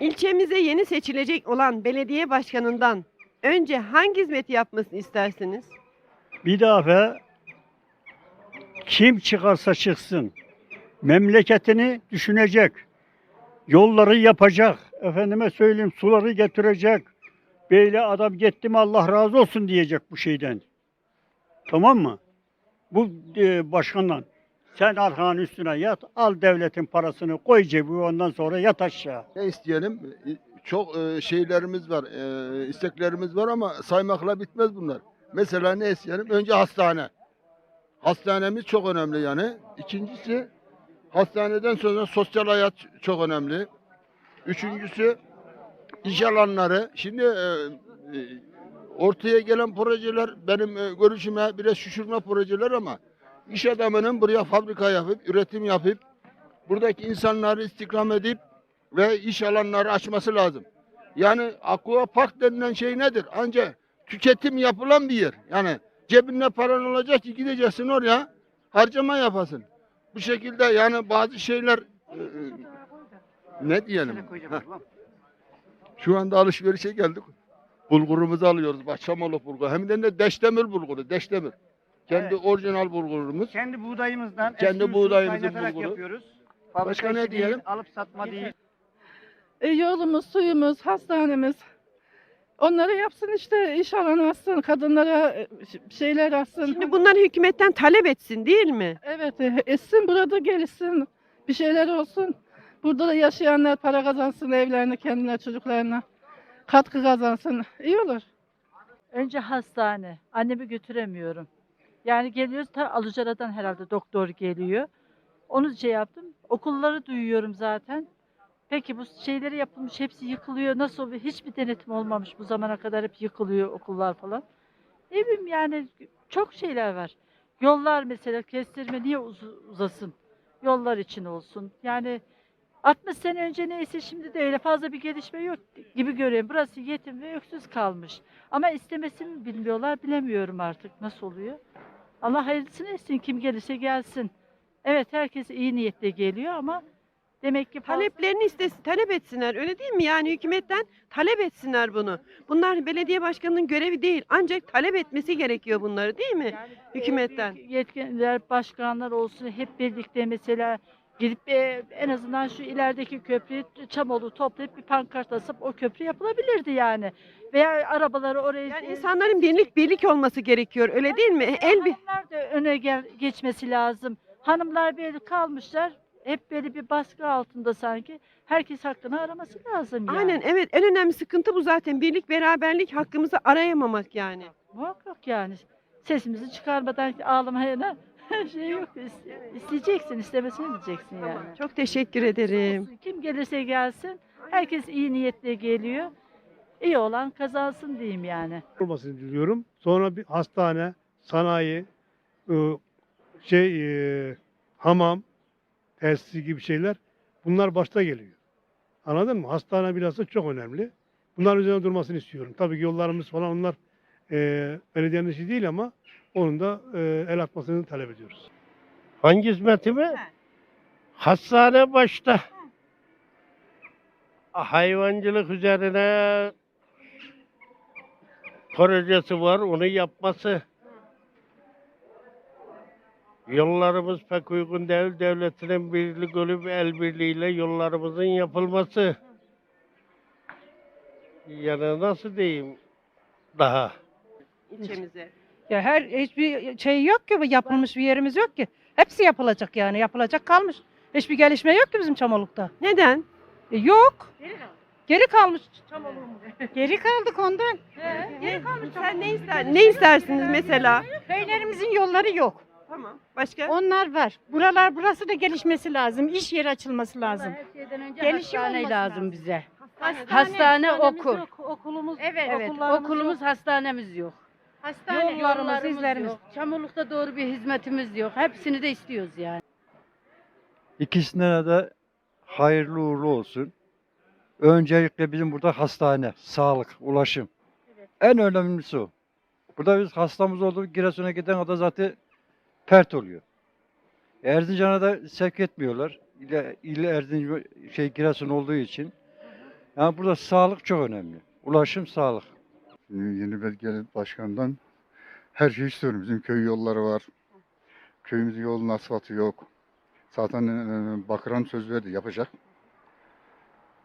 İlçemize yeni seçilecek olan belediye başkanından önce hangi hizmeti yapmasını istersiniz? Bir daha kim çıkarsa çıksın memleketini düşünecek. Yolları yapacak. Efendime söyleyeyim suları getirecek. Böyle adam gitti mi Allah razı olsun diyecek bu şeyden. Tamam mı? Bu e, başkandan. Sen arkanın üstüne yat, al devletin parasını koy cebine ondan sonra yat aşağı. Ne isteyelim? Çok e, şeylerimiz var, e, isteklerimiz var ama saymakla bitmez bunlar. Mesela ne isteyelim? Önce hastane. Hastanemiz çok önemli yani. İkincisi hastaneden sonra sosyal hayat çok önemli. Üçüncüsü iş alanları. Şimdi e, e, ortaya gelen projeler benim e, görüşüme biraz şişirme projeler ama iş adamının buraya fabrika yapıp, üretim yapıp buradaki insanları istihdam edip ve iş alanları açması lazım. Yani Aqua Park denilen şey nedir? Ancak tüketim yapılan bir yer. Yani cebinde paran olacak ki gideceksin oraya harcama yapasın. Bu şekilde yani bazı şeyler e, e, ne diyelim? Heh. Şu anda alışverişe geldik. Bulgurumuzu alıyoruz. Bak Çamoluk bulgur. Hem de ne Deşdemir bulguru. Deşdemir. Kendi Evet. orijinal bulgurumuz. Kendi buğdayımızdan Kendi eski buğdayımızın kaynatarak bulguru. yapıyoruz. Başka ne işi değil, diyelim? Alıp satma değil. E, yolumuz, suyumuz, hastanemiz. Onları yapsın işte iş alanı açsın, kadınlara e, ş- şeyler açsın. Şimdi bunları hükümetten talep etsin değil mi? Evet, e, etsin burada gelişsin. Bir şeyler olsun. Burada da yaşayanlar para kazansın evlerine, kendine, çocuklarına. Katkı kazansın. İyi olur. Önce hastane. Annemi götüremiyorum. Yani geliyoruz ta Alucara'dan herhalde doktor geliyor. Onu şey yaptım. Okulları duyuyorum zaten. Peki bu şeyleri yapılmış hepsi yıkılıyor. Nasıl oluyor? Hiçbir denetim olmamış bu zamana kadar hep yıkılıyor okullar falan. Ne bileyim yani çok şeyler var. Yollar mesela kestirme niye uz- uzasın? Yollar için olsun. Yani 60 sene önce neyse şimdi de öyle fazla bir gelişme yok gibi görüyorum. Burası yetim ve öksüz kalmış. Ama istemesini mi bilmiyorlar bilemiyorum artık nasıl oluyor. Allah hayırlısını etsin kim gelirse gelsin. Evet herkes iyi niyetle geliyor ama demek ki fazla- Taleplerini istesin, talep etsinler. Öyle değil mi? Yani hükümetten talep etsinler bunu. Bunlar belediye başkanının görevi değil. Ancak talep etmesi gerekiyor bunları değil mi? Yani, hükümetten. büyük Yetkililer, başkanlar olsun hep birlikte mesela gidip e, en azından şu ilerideki köprüyü Çamolu toplayıp bir pankart asıp o köprü yapılabilirdi yani. Veya arabaları oraya Yani e, insanların birlik birlik olması gerekiyor. Öyle değil mi? El bir Hanımlar da öne gel geçmesi lazım. Hanımlar böyle kalmışlar. Hep böyle bir baskı altında sanki. Herkes hakkını araması lazım yani. Aynen evet en önemli sıkıntı bu zaten. Birlik beraberlik hakkımızı arayamamak yani. Muhakkak yani. Sesimizi çıkarmadan ağlamaya ne şey yok. İste- İsteyeceksin, istemesini bileceksin yani. Çok teşekkür ederim. Kim gelirse gelsin. Herkes iyi niyetle geliyor. İyi olan kazansın diyeyim yani. olmasını diliyorum. Sonra bir hastane, sanayi, ıı, şey ıı, hamam, tesisi gibi şeyler bunlar başta geliyor. Anladın mı? Hastane bilhassa çok önemli. Bunlar üzerine durmasını istiyorum. Tabii ki yollarımız falan onlar eee belediyenin işi değil ama onun da eee, el atmasını talep ediyoruz. Hangi hizmeti mi? Hastane başta. Hayvancılık üzerine projesi var, onu yapması. Yollarımız pek uygun değil, devletinin birlik olup el birliğiyle yollarımızın yapılması. Yani nasıl diyeyim daha? ilçemize. Ya her hiçbir şey yok ki yapılmış bir yerimiz yok ki. Hepsi yapılacak yani yapılacak kalmış. Hiçbir gelişme yok ki bizim Çamoluk'ta. Neden? E, yok. Geri kalmış Çamoluk'umuz. Geri kaldık ondan. Geri kalmış Sen ne ister ne istersiniz mesela? Köylerimizin yolları yok. Tamam. Başka? Onlar var. Buralar burası da gelişmesi lazım. İş yeri açılması lazım. Her şeyden önce Gelişim hastane olması lazım lazım. bize. Hastane. Hastane, hastanemiz okul. yok, Okulumuz, Evet, evet, okullarımız okulumuz, hastanemiz yok. Hastane Yollarımız, yollarımız izlerimiz. yok. Çamurlukta doğru bir hizmetimiz yok. Hepsini de istiyoruz yani. İkisine de hayırlı uğurlu olsun. Öncelikle bizim burada hastane, sağlık, ulaşım. En önemlisi o. Burada biz hastamız oldu. Giresun'a giden kadar zaten pert oluyor. Erzincan'a da sevk etmiyorlar. İle, ile Erzincan şey Giresun olduğu için. Yani burada sağlık çok önemli. Ulaşım sağlık. Yeni belgeli başkandan her şeyi istiyorum. Bizim köy yolları var. Köyümüzün yolunun asfaltı yok. Zaten e, Bakıran söz verdi yapacak.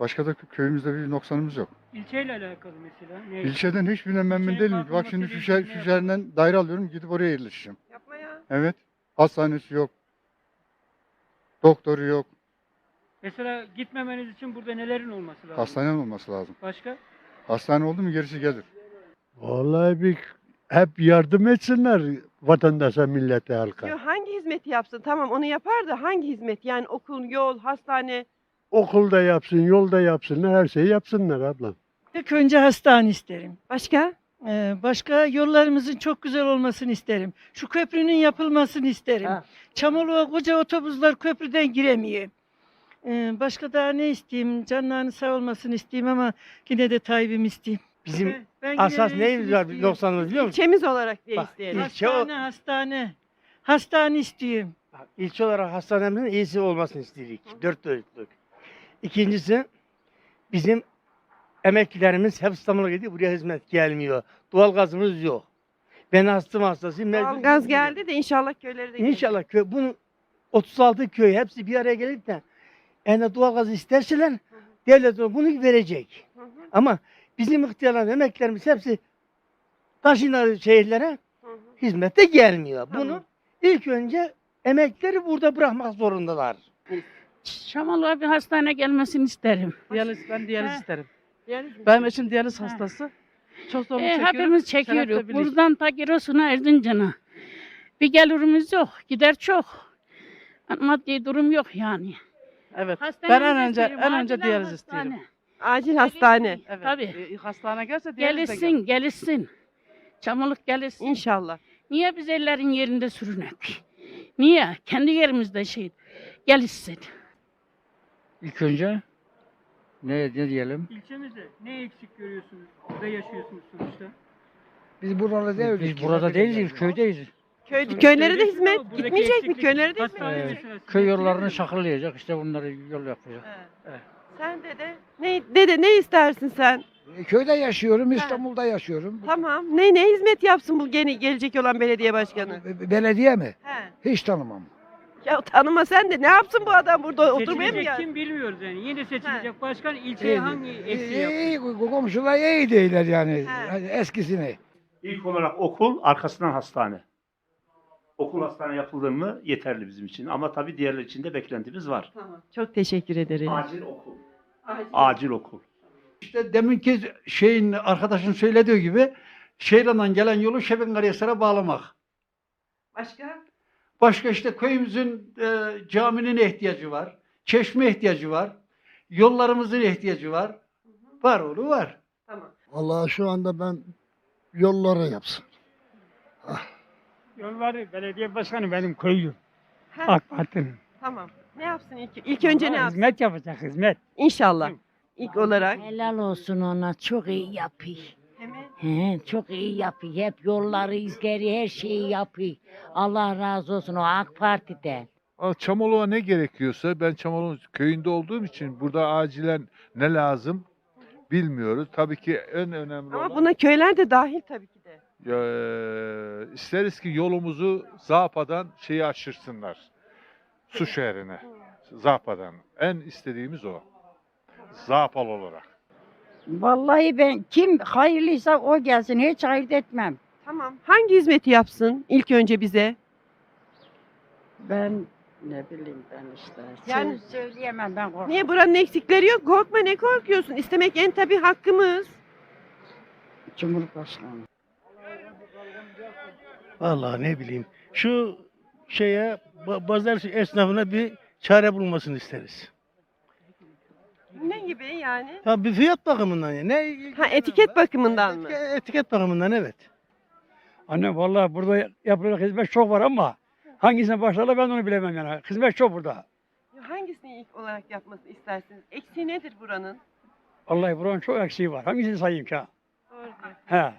Başka da köyümüzde bir noksanımız yok. İlçeyle alakalı mesela. Ne? İlçeden hiçbirine memnun değilim. Bak şimdi şu, şer, şu şehrinden daire alıyorum gidip oraya yerleşeceğim. Yapma ya. Evet. Hastanesi yok. Doktoru yok. Mesela gitmemeniz için burada nelerin olması lazım? Hastanenin olması lazım. Başka? Hastane oldu mu gerisi gelir. Vallahi bir hep yardım etsinler vatandaşa, millete, halka. Yo, hangi hizmeti yapsın? Tamam onu yapar da hangi hizmet? Yani okul, yol, hastane. Okulda yapsın, yolda yapsınlar, her şeyi yapsınlar ablam. İlk önce hastane isterim. Başka? Ee, başka yollarımızın çok güzel olmasını isterim. Şu köprünün yapılmasını isterim. Ha. Çamoluk'a koca otobüsler köprüden giremiyor. Ee, başka daha ne isteyeyim? Canlarını sağ olmasını isteyeyim ama yine de Tayyip'im isteyeyim. Bizim Ben asas neyimiz var istiyorum. 90'ımız biliyor musun? İlçemiz olarak diye Bak, isteyelim. ilçe o- Hastane, hastane. Hastane istiyorum. Bak, İlçe olarak hastanemizin iyisi olmasını istedik. Dört dörtlük. İkincisi bizim emeklilerimiz hep İstanbul'a gidiyor. Buraya hizmet gelmiyor. Doğalgazımız yok. Ben hastım hastasıyım. mecbur Gaz geldi de inşallah köyleri de gelecek. İnşallah köy, bunu 36 köy hepsi bir araya gelip de yani doğalgazı isterseler devlet bunu verecek. Hı hı, Ama bizim ihtiyarlar, emeklilerimiz hepsi taşınlar şehirlere hizmete gelmiyor. Tamam. Bunu ilk önce emeklileri burada bırakmak zorundalar. Şamalığa bir hastane gelmesini isterim. Diyaliz, ben diyaliz He. isterim. Yani Benim eşim diyaliz He. hastası. Çok zorluk E, çekiyorum. hepimiz çekiyoruz. bilir. Buradan ta Giresun'a Erzincan'a. Bir gelirimiz yok. Gider çok. Maddi durum yok yani. Evet. Ben en önce- en önce diyaliz hastane. istiyorum. Acil hastane. Evet. Tabii. e, hastane gelse diyaliz de Gelişsin, gelişsin. Çamurluk gelişsin. İnşallah. Niye biz ellerin yerinde sürünek? Niye? Kendi yerimizde şey gelişsin. İlk önce ne, ne diyelim? İlçemizde ne eksik görüyorsunuz? Burada yaşıyorsunuz sonuçta. Biz burada değiliz. Biz burada değiliz, köydeyiz. Köy, köylere de hizmet buradaki gitmeyecek mi? eksiklik- Köylere de hizmet Hastane Köy yollarını şakırlayacak, işte bunları yol yapacak. Evet. Sen dede ne dede ne istersin sen? Köyde yaşıyorum. İstanbul'da yaşıyorum. Tamam. Ne ne hizmet yapsın bu gene gelecek olan belediye başkanı? Be- Belediye mi? He. Hiç tanımam. Ya tanıma sen de ne yapsın bu adam burada oturmaya mı Seçilecek geldi? kim bilmiyoruz yani. Yeni seçilecek başkan İyi, ilçeye hangi eksiği yaptı? iyi, komşular iyi değiller yani. He. Hani eskisini. İlk olarak okul, arkasından hastane. Okul hastane yapıldı mı yeterli bizim için. Ama tabii diğerler için de beklentimiz var. Tamam. Çok teşekkür ederim. Acil okul. Acil okul. İşte deminki şeyin arkadaşın söylediği gibi Şehir'den gelen yolu Şebin Karayasar'a bağlamak. Başka? Başka işte köyümüzün e, caminin ihtiyacı var. Çeşme ihtiyacı var. Yollarımızın ihtiyacı var. Var oğlu var. Tamam. Vallahi şu anda ben yolları yapsın. Yolları belediye başkanı benim köyüm. Ha, AK Parti'nin. tamam. Ne yapsın ilk, ilk önce ne yapsın? Hizmet yapacak hizmet. İnşallah. İlk olarak. Helal olsun ona. Çok iyi yapıyor. Hemen. He, çok iyi yapıyor. Hep yolları izleri her şeyi yapıyor. Allah razı olsun o AK Parti'den. Çamoluğa ne gerekiyorsa ben Çamoluğun köyünde olduğum için burada acilen ne lazım bilmiyoruz. Tabii ki en önemli Ama olan buna köyler de dahil tabii ki de. eee, isteriz ki yolumuzu Zapa'dan şeyi açırsınlar. Su şehrine. Zapa'dan. En istediğimiz o. Zapal olarak. Vallahi ben kim hayırlıysa o gelsin. Hiç ayırt etmem. Tamam. Hangi hizmeti yapsın ilk önce bize? Ben ne bileyim ben işte. Yani- Söz söyleyemem ben korkarım. Niye buranın eksikleri yok? Korkma ne korkuyorsun? İstemek en tabii hakkımız. Cumhurbaşkanı. Vallahi ne bileyim. Şu şeye pazar esnafına bir çare bulmasını isteriz. Ne gibi yani? Ya bir fiyat bakımından ya. Ne Ha etiket bakımından mı? Etiket, etiket bakımından evet. Anne vallahi burada yapılacak hizmet çok var ama hangisine başlarlar ben onu bilemem yani. Hizmet çok burada. Ya Hangisini ilk olarak yapmasını istersiniz? Eksiği nedir buranın? Vallahi buranın çok eksiği var. Hangisini sayayım ki ha? Doğru diyor. He.